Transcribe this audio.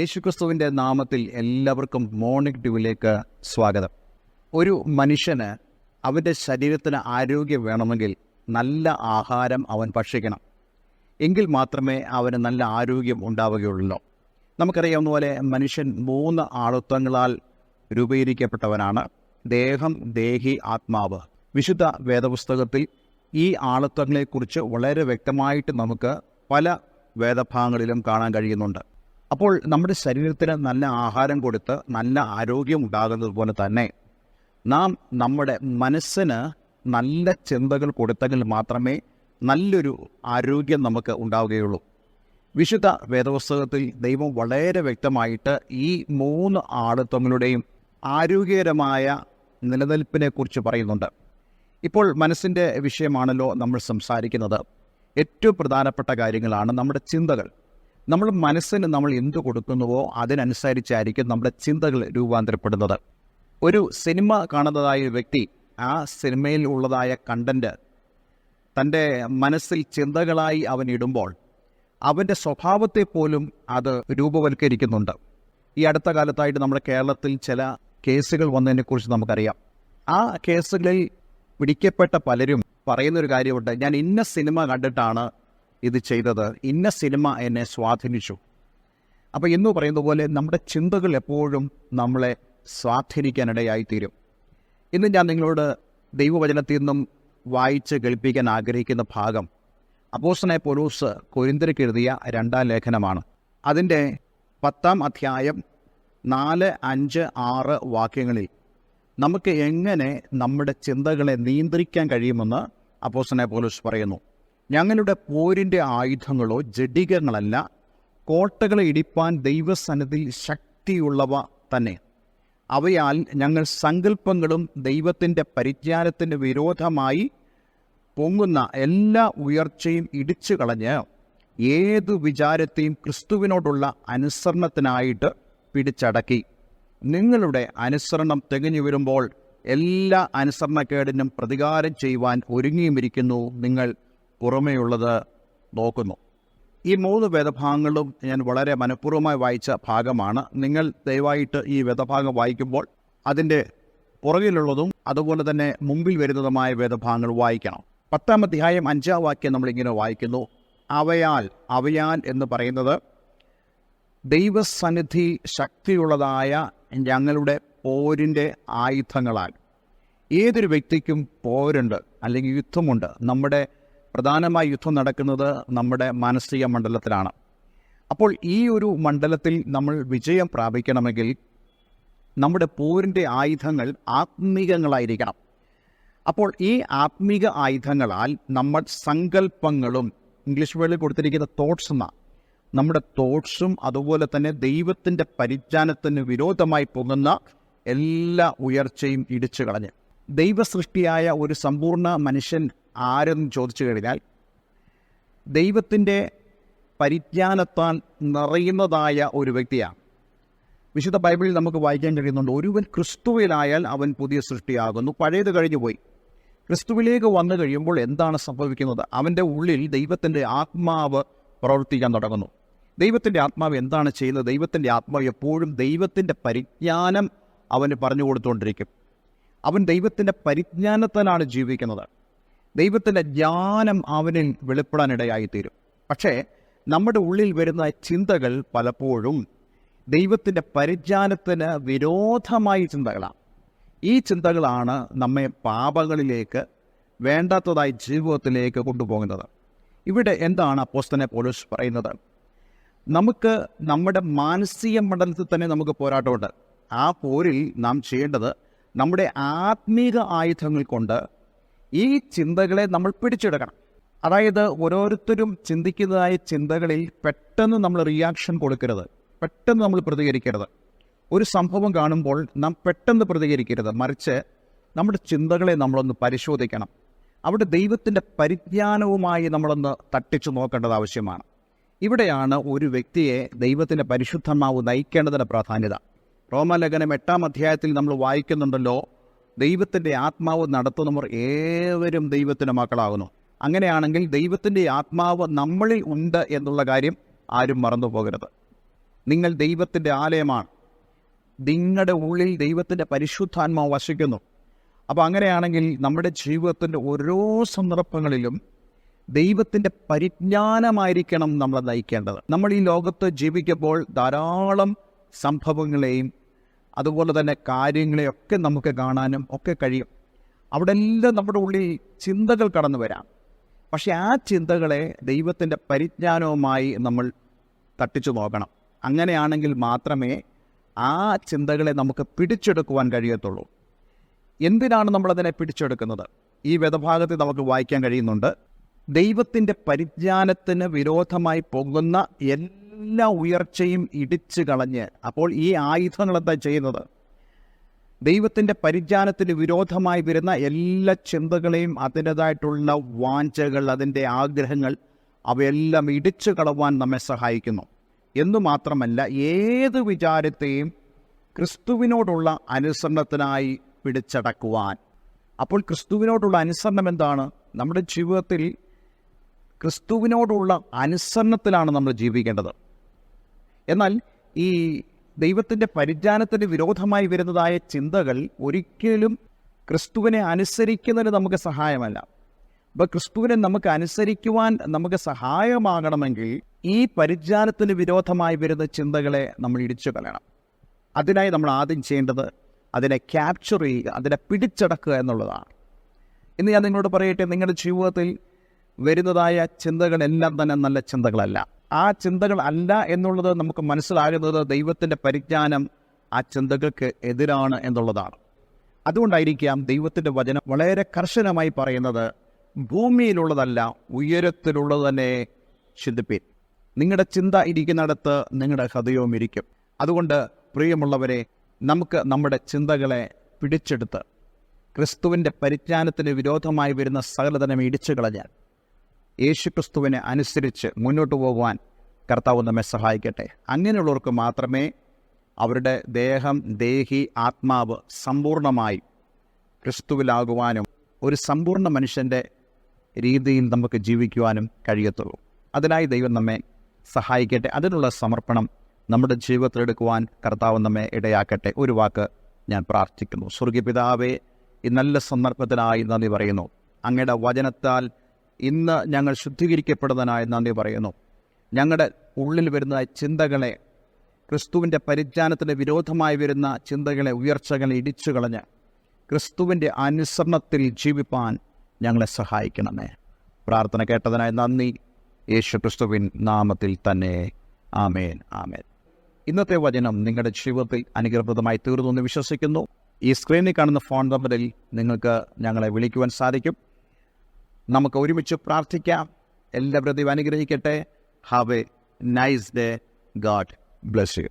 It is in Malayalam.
യേശുക്രിസ്തുവിന്റെ നാമത്തിൽ എല്ലാവർക്കും മോർണിംഗ് ട്യൂവിലേക്ക് സ്വാഗതം. ഒരു മനുഷ്യന് അവന്റെ ശരീരത്തിന് ആരോഗ്യം വേണമെങ്കിൽ നല്ല ആഹാരം അവൻ ഭക്ഷിക്കണം. എങ്കിൽ മാത്രമേ അവന് നല്ല ആരോഗ്യം ഉണ്ടാവുകയുള്ളൂ. നമുക്കറിയാവുന്ന പോലെ മനുഷ്യൻ മൂന്ന് ആളുത്വങ്ങളാൽ രൂപീകരിക്കപ്പെട്ടവനാണ്. ദേഹം ദേഹി ആത്മാവ്. വിശുദ്ധ വേദപുസ്തകത്തിൽ ഈ ആളുത്വങ്ങളെക്കുറിച്ച് വളരെ വ്യക്തമായിട്ട് നമുക്ക് പല വേദഭാഗങ്ങളിലും കാണാൻ കഴിയുന്നുണ്ട്. അപ്പോൾ നമ്മുടെ ശരീരത്തിന് നല്ല ആഹാരം കൊടുത്ത് നല്ല ആരോഗ്യം ഉണ്ടാകുന്നത് പോലെ തന്നെ നാം നമ്മുടെ മനസ്സിന് നല്ല ചിന്തകൾ കൊടുത്തെങ്കിൽ മാത്രമേ നല്ലൊരു ആരോഗ്യം നമുക്ക് ഉണ്ടാവുകയുള്ളൂ. വിശുദ്ധ വേദപുസ്തകത്തിൽ ദൈവം വളരെ വ്യക്തമായിട്ട് ഈ മൂന്ന് ആളുത്വങ്ങളുടെയും ആരോഗ്യകരമായ നിലനിൽപ്പിനെക്കുറിച്ച് പറയുന്നുണ്ട്. ഇപ്പോൾ മനസ്സിന്റെ വിഷയമാണല്ലോ നമ്മൾ സംസാരിക്കുന്നത്. ഏറ്റവും പ്രധാനപ്പെട്ട കാര്യങ്ങളാണ് നമ്മുടെ ചിന്തകൾ. നമ്മൾ മനസ്സിന് നമ്മൾ എന്ത് കൊടുക്കുന്നുവോ അതിനനുസരിച്ചായിരിക്കും നമ്മുടെ ചിന്തകൾ രൂപാന്തരപ്പെടുന്നത്. ഒരു സിനിമ കാണുന്നതായ വ്യക്തി ആ സിനിമയിൽ ഉള്ളതായ കണ്ടന്റ് തന്റെ മനസ്സിൽ ചിന്തകളായി അവൻ ഇടുമ്പോൾ അവന്റെ സ്വഭാവത്തെ പോലും അത് രൂപവൽക്കരിക്കുന്നുണ്ട്. ഈ അടുത്ത കാലത്തായിട്ട് നമ്മുടെ കേരളത്തിൽ ചില കേസുകൾ വന്നതിനെക്കുറിച്ച് നമുക്കറിയാം. ആ കേസുകളിൽ പിടിക്കപ്പെട്ട പലരും പറയുന്നൊരു കാര്യമുണ്ട്. ഞാൻ ഇന്ന സിനിമ കണ്ടിട്ടാണ് ഇത് ചെയ്തത്. ഇന്ന സിനിമ എന്നെ സ്വാധീനിച്ചു. അപ്പോൾ എന്ന് പറയുന്ന പോലെ നമ്മുടെ ചിന്തകൾ എപ്പോഴും നമ്മളെ സ്വാധീനിക്കാനിടയായിത്തീരും. ഇന്ന് ഞാൻ നിങ്ങളോട് ദൈവവചനത്തിൽ നിന്നും വായിച്ച് കേൾപ്പിക്കാൻ ആഗ്രഹിക്കുന്ന ഭാഗം അപ്പോസനെ പൊലൂസ് കൊരിന്തരക്ക് എഴുതിയ രണ്ടാം ലേഖനമാണ്. അതിന്റെ പത്താം അധ്യായം നാല് അഞ്ച് ആറ് വാക്യങ്ങളിൽ നമുക്ക് എങ്ങനെ നമ്മുടെ ചിന്തകളെ നിയന്ത്രിക്കാൻ കഴിയുമെന്ന് അപ്പോസനെ പോലീസ് പറയുന്നു. ഞങ്ങളുടെ പോരിന്റെ ആയുധങ്ങളോ ജഡികങ്ങളല്ല കോട്ടകളെ ഇടിപ്പാൻ ദൈവസന്നിധിയിൽ ശക്തിയുള്ളവ തന്നെ. അവയാൽ ഞങ്ങൾ സങ്കല്പങ്ങളും ദൈവത്തിന്റെ പരിജ്ഞാനത്തിന് വിരോധമായി പൊങ്ങുന്ന എല്ലാ ഉയർച്ചയും ഇടിച്ചു കളഞ്ഞ് ഏതു വിചാരത്തെയും ക്രിസ്തുവിനോടുള്ള അനുസരണത്തിനായിട്ട് പിടിച്ചടക്കി. നിങ്ങളുടെ അനുസരണം തികഞ്ഞു വരുമ്പോൾ എല്ലാ അനുസരണക്കേടിനും പ്രതികാരം ചെയ്യുവാൻ ഒരുങ്ങിയുമിരിക്കുന്നു നിങ്ങൾ. പുറമേയുള്ളത് നോക്കുന്നു. ഈ മൂന്ന് വേദഭാഗങ്ങളും ഞാൻ വളരെ മനഃപൂർവമായി വായിച്ച ഭാഗമാണ്. നിങ്ങൾ ദയവായിട്ട് ഈ വേദഭാഗം വായിക്കുമ്പോൾ അതിന്റെ പുറകിലുള്ളതും അതുപോലെ തന്നെ മുമ്പിൽ വരുന്നതുമായ വേദഭാഗങ്ങൾ വായിക്കണം. പത്താം അധ്യായം അഞ്ചാം വാക്യം നമ്മളിങ്ങനെ വായിക്കുന്നു. അവയാൽ അവയാൽ എന്ന് പറയുന്നത് ദൈവസന്നിധി ശക്തിയുള്ളതായ ഞങ്ങളുടെ പോരിന്റെ ആയുധങ്ങളാൽ. ഏതൊരു വ്യക്തിക്കും പോരുണ്ട് അല്ലെങ്കിൽ യുദ്ധമുണ്ട്. നമ്മുടെ പ്രധാനമായി യുദ്ധം നടക്കുന്നത് നമ്മുടെ മാനസിക മണ്ഡലത്തിലാണ്. അപ്പോൾ ഈ ഒരു മണ്ഡലത്തിൽ നമ്മൾ വിജയം പ്രാപിക്കണമെങ്കിൽ നമ്മുടെ പോരിന്റെ ആയുധങ്ങൾ ആത്മീകങ്ങളായിരിക്കണം. അപ്പോൾ ഈ ആത്മീക ആയുധങ്ങളാൽ നമ്മൾ സങ്കല്പങ്ങളും ഇംഗ്ലീഷ് വേർഡിൽ കൊടുത്തിരിക്കുന്ന തോട്ട്സ് എന്നാണ് നമ്മുടെ തോട്ട്സും അതുപോലെ തന്നെ ദൈവത്തിന്റെ പരിജ്ഞാനത്തിന് വിരോധമായി പോകുന്ന എല്ലാ ഉയർച്ചയും ഇടിച്ചു കളഞ്ഞ്. ദൈവസൃഷ്ടിയായ ഒരു സമ്പൂർണ മനുഷ്യൻ ആരെന്ന് ചോദിച്ചു കഴിഞ്ഞാൽ ദൈവത്തിന്റെ പരിജ്ഞാനത്താൽ നിറയുന്നതായ ഒരു വ്യക്തിയാണ്. വിശുദ്ധ ബൈബിളിൽ നമുക്ക് വായിക്കാൻ കഴിയുന്നുണ്ട് ഒരുവൻ ക്രിസ്തുവിലായാൽ അവൻ പുതിയ സൃഷ്ടിയാകുന്നു പഴയത് കഴിഞ്ഞു പോയി. ക്രിസ്തുവിലേക്ക് വന്നു കഴിയുമ്പോൾ എന്താണ് സംഭവിക്കുന്നത്? അവന്റെ ഉള്ളിൽ ദൈവത്തിന്റെ ആത്മാവ് പ്രവർത്തിക്കാൻ തുടങ്ങുന്നു. ദൈവത്തിന്റെ ആത്മാവ് എന്താണ് ചെയ്യുന്നത്? ദൈവത്തിന്റെ ആത്മാവ് എപ്പോഴും ദൈവത്തിന്റെ പരിജ്ഞാനം അവന് പറഞ്ഞു കൊടുത്തുകൊണ്ടിരിക്കും. അവൻ ദൈവത്തിന്റെ പരിജ്ഞാനത്താലാണ് ജീവിക്കുന്നത്. ദൈവത്തിന്റെ ജ്ഞാനം അവനിൽ വെളിപ്പെടാനിടയായിത്തീരും. പക്ഷേ നമ്മുടെ ഉള്ളിൽ വരുന്ന ചിന്തകൾ പലപ്പോഴും ദൈവത്തിന്റെ പരിജ്ഞാനത്തിന് വിരോധമായ ചിന്തകളാണ്. ഈ ചിന്തകളാണ് നമ്മെ പാപങ്ങളിലേക്ക് വേണ്ടാത്തതായി ജീവിതത്തിലേക്ക് കൊണ്ടുപോകുന്നത്. ഇവിടെ എന്താണ് അപ്പോസ്തനെ പോലീസ് പറയുന്നത്? നമുക്ക് നമ്മുടെ മാനസിക മണ്ഡലത്തിൽ തന്നെ നമുക്ക് പോരാട്ടമുണ്ട്. ആ പോരിൽ നാം ചെയ്യേണ്ടത് നമ്മുടെ ആത്മീക ആയുധങ്ങൾ കൊണ്ട് ഈ ചിന്തകളെ നമ്മൾ പിടിച്ചെടുക്കണം. അതായത് ഓരോരുത്തരും ചിന്തിക്കുന്നതായ ചിന്തകളിൽ പെട്ടെന്ന് നമ്മൾ റിയാക്ഷൻ കൊടുക്കരുത്. പെട്ടെന്ന് നമ്മൾ പ്രതികരിക്കരുത്. ഒരു സംഭവം കാണുമ്പോൾ നാം പെട്ടെന്ന് പ്രതികരിക്കരുത്. മറിച്ച് നമ്മുടെ ചിന്തകളെ നമ്മളൊന്ന് പരിശോധിക്കണം. അവിടെ ദൈവത്തിന്റെ പരിജ്ഞാനവുമായി നമ്മളൊന്ന് തട്ടിച്ചു നോക്കേണ്ടത് ആവശ്യമാണ്. ഇവിടെയാണ് ഒരു വ്യക്തിയെ ദൈവത്തിന്റെ പരിശുദ്ധമാവ് നയിക്കേണ്ടതിന്റെ പ്രാധാന്യത. റോമലേഖനം എട്ടാം അധ്യായത്തിൽ നമ്മൾ വായിക്കുന്നുണ്ടല്ലോ ദൈവത്തിന്റെ ആത്മാവ് നടത്തുന്നവർ ഏവരും ദൈവത്തിന്റെ മക്കളാകുന്നു. അങ്ങനെയാണെങ്കിൽ ദൈവത്തിന്റെ ആത്മാവ് നമ്മളിൽ ഉണ്ട് എന്നുള്ള കാര്യം ആരും മറന്നു പോകരുത്. നിങ്ങൾ ദൈവത്തിന്റെ ആലയമാണ്. നിങ്ങളുടെ ഉള്ളിൽ ദൈവത്തിന്റെ പരിശുദ്ധാത്മാവ് വശിക്കുന്നു അപ്പോൾ അങ്ങനെയാണെങ്കിൽ നമ്മുടെ ജീവിതത്തിന്റെ ഓരോ സന്ദർഭങ്ങളിലും ദൈവത്തിന്റെ പരിജ്ഞാനമായിരിക്കണം നമ്മളെ നയിക്കേണ്ടത്. നമ്മൾ ഈ ലോകത്ത് ജീവിക്കുമ്പോൾ ധാരാളം സംഭവങ്ങളെയും അതുപോലെ തന്നെ കാര്യങ്ങളെയൊക്കെ നമുക്ക് കാണാനും ഒക്കെ കഴിയും. അവിടെ എല്ലാം നമ്മുടെ ഉള്ളിൽ ചിന്തകൾ കടന്നു വരാം. പക്ഷേ ആ ചിന്തകളെ ദൈവത്തിന്റെ പരിജ്ഞാനവുമായി നമ്മൾ തട്ടിച്ചു നോക്കണം. അങ്ങനെയാണെങ്കിൽ മാത്രമേ ആ ചിന്തകളെ നമുക്ക് പിടിച്ചെടുക്കുവാൻ കഴിയത്തുള്ളൂ. എന്തിനാണ് നമ്മളതിനെ പിടിച്ചെടുക്കുന്നത്? ഈ വേദഭാഗത്തിൽ നമുക്ക് വായിക്കാൻ കഴിയുന്നുണ്ട്. ദൈവത്തിന്റെ പരിജ്ഞാനത്തിന് വിരോധമായി പോകുന്ന എല്ലാ ഉയർച്ചയും ഇടിച്ചു കളഞ്ഞ് അപ്പോൾ ഈ ആയുധങ്ങൾ എന്താ ചെയ്യുന്നത്? ദൈവത്തിന്റെ പരിജ്ഞാനത്തിന് വിരോധമായി വരുന്ന എല്ലാ ചിന്തകളെയും അതിന്റെതായിട്ടുള്ള വാഞ്ചകൾ അതിന്റെ ആഗ്രഹങ്ങൾ അവയെല്ലാം ഇടിച്ചു കളവാൻ നമ്മെ സഹായിക്കുന്നു. എന്നു മാത്രമല്ല ഏത് വിചാരത്തെയും ക്രിസ്തുവിനോടുള്ള അനുസരണത്തിനായി പിടിച്ചടക്കുവാൻ. അപ്പോൾ ക്രിസ്തുവിനോടുള്ള അനുസരണം എന്താണ്? നമ്മുടെ ജീവിതത്തിൽ ക്രിസ്തുവിനോടുള്ള അനുസരണത്തിലാണ് നമ്മൾ ജീവിക്കേണ്ടത്. എന്നാൽ ഈ ദൈവത്തിന്റെ പരിജ്ഞാനത്തിന് വിരോധമായി വരുന്നതായ ചിന്തകൾ ഒരിക്കലും ക്രിസ്തുവിനെ അനുസരിക്കുന്നതിന് നമുക്ക് സഹായമല്ല. അപ്പോൾ ക്രിസ്തുവിനെ നമുക്ക് അനുസരിക്കുവാൻ നമുക്ക് സഹായമാകണമെങ്കിൽ ഈ പരിജ്ഞാനത്തിന് വിരോധമായി വരുന്ന ചിന്തകളെ നമ്മൾ ഇടിച്ചു കളയണം. അതിനായി നമ്മൾ ആദ്യം ചെയ്യേണ്ടത് അതിനെ ക്യാപ്ചർ ചെയ്യുക അതിനെ പിടിച്ചടക്കുക എന്നുള്ളതാണ്. ഇന്ന് ഞാൻ നിങ്ങളോട് പറയട്ടെ നിങ്ങളുടെ ജീവിതത്തിൽ വരുന്നതായ ചിന്തകളെല്ലാം തന്നെ നല്ല ചിന്തകളല്ല. ആ ചിന്തകൾ അല്ല എന്നുള്ളത് നമുക്ക് മനസ്സിലാകുന്നത് ദൈവത്തിന്റെ പരിജ്ഞാനം ആ ചിന്തകൾക്ക് എതിരാണ് എന്നുള്ളതാണ്. അതുകൊണ്ടായിരിക്കാം ദൈവത്തിന്റെ വചനം വളരെ കർശനമായി പറയുന്നത് ഭൂമിയിലുള്ളതല്ല ഉയരത്തിലുള്ളത് തന്നെ ചിന്തിപ്പീൻ. നിങ്ങളുടെ ചിന്ത ഇരിക്കുന്നിടത്ത് നിങ്ങളുടെ ഹൃദയവും ഇരിക്കും. അതുകൊണ്ട് പ്രിയമുള്ളവരെ നമുക്ക് നമ്മുടെ ചിന്തകളെ പിടിച്ചെടുത്ത് ക്രിസ്തുവിന്റെ പരിജ്ഞാനത്തിന് വിരോധമായി വരുന്ന സകലതനം ഇടിച്ചു കളഞ്ഞാൽ യേശുക്രിസ്തുവിനെ അനുസരിച്ച് മുന്നോട്ട് പോകുവാൻ കർത്താവ് നമ്മെ സഹായിക്കട്ടെ. അങ്ങനെയുള്ളവർക്ക് മാത്രമേ അവരുടെ ദേഹം ദേഹി ആത്മാവ് സമ്പൂർണമായി ക്രിസ്തുവിലാകുവാനും ഒരു സമ്പൂർണ മനുഷ്യന്റെ രീതിയിൽ നമുക്ക് ജീവിക്കുവാനും കഴിയത്തുള്ളൂ. അതിനായി ദൈവം നമ്മെ സഹായിക്കട്ടെ. അതിനുള്ള സമർപ്പണം നമ്മുടെ ജീവിതത്തിലെടുക്കുവാൻ കർത്താവ് നമ്മെ ഇടയാക്കട്ടെ. ഒരു വാക്ക് ഞാൻ പ്രാർത്ഥിക്കുന്നു. സ്വർഗീയ പിതാവേ ഈ നല്ല സന്ദർഭത്തിനായി നന്ദി പറയുന്നു. അങ്ങയുടെ വചനത്താൽ ഇന്ന് ഞങ്ങൾ ശുദ്ധീകരിക്കപ്പെടുന്നതിനായി നന്ദി പറയുന്നു. ഞങ്ങളുടെ ഉള്ളിൽ വരുന്ന ചിന്തകളെ ക്രിസ്തുവിന്റെ പരിജ്ഞാനത്തിന് വിരോധമായി വരുന്ന ചിന്തകളെ ഉയർച്ചകളെ ഇടിച്ചു കളഞ്ഞ് ക്രിസ്തുവിന്റെ അനുസരണത്തിൽ ജീവിപ്പാൻ ഞങ്ങളെ സഹായിക്കണമേ. പ്രാർത്ഥന കേട്ടതിനായി നന്ദി. യേശു ക്രിസ്തുവിൻ നാമത്തിൽ തന്നെ ആമേൻ ആമേൻ. ഇന്നത്തെ വചനം നിങ്ങളുടെ ജീവിതത്തിൽ അനുഗ്രഹപ്രദമായി തീർന്നു എന്ന് വിശ്വസിക്കുന്നു. ഈ സ്ക്രീനിൽ കാണുന്ന ഫോൺ നമ്പറിൽ നിങ്ങൾക്ക് ഞങ്ങളെ വിളിക്കുവാൻ സാധിക്കും. നമുക്ക് ഒരുമിച്ച് പ്രാർത്ഥിക്കാം. എല്ലാവരും ദൈവം അനുഗ്രഹിക്കട്ടെ. Have a nice day God bless you